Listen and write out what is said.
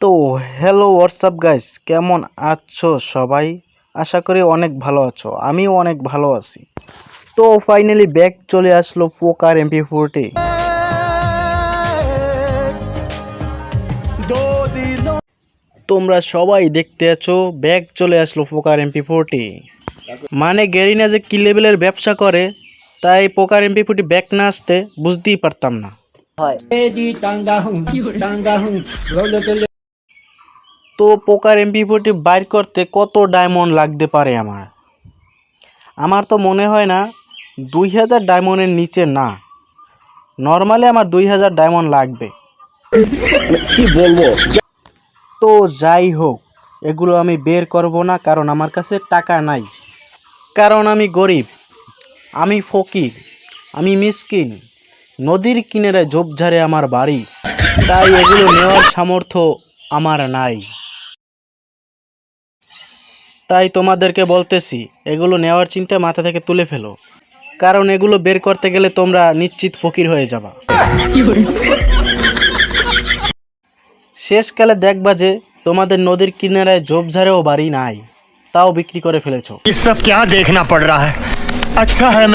তো hello WhatsApp guys কেমন আছো সবাই? আশা করি অনেক ভালো আছো। আমিও অনেক ভালো আছি। তো ফাইনালি ব্যাক চলে আসলো পোকার এমপি ফোরটি তোমরা সবাই দেখতে আছো ব্যাগ চলে আসলো পোকার এমপি ফোরটি মানে গেরিনা যে কি লেভেলের ব্যবসা করে তাই পোকার এমপি ফোরটি ব্যাক না আসতে বুঝতেই পারতাম না। তো পোকার এমপি ফোরটি বাইর করতে কত ডায়মন্ড লাগতে পারে আমার? আমার তো মনে হয় না দুই হাজার ডায়মন্ডের নিচে না। নর্মালি আমার দুই হাজার ডায়মন্ড লাগবে। কি বলব? তো যাই হোক এগুলো আমি বের করব না কারণ আমার কাছে টাকা নাই। কারণ আমি গরিব আমি ফকির আমি মিসকিন নদীর কিনারে ঝোপঝাড়ে আমার বাড়ি তাই এগুলো নেওয়ার সামর্থ্য আমার নাই। তাই তোমাদেরকে বলতেছি, এগুলো নেওয়ার চিন্তা মাথা থেকে তুলে ফেলো। কারণ এগুলো বের করতে গেলে তোমরা নিশ্চিত ফকির হয়ে যাবা। শেষকালে দেখবা যে, তোমাদের নদীর কিনারায় ঝোপঝাড়েও বাড়ি নাই। তাও বিক্রি করে ফেলেছ। দেখনা পড় রা আচ্ছা হ্যাঁ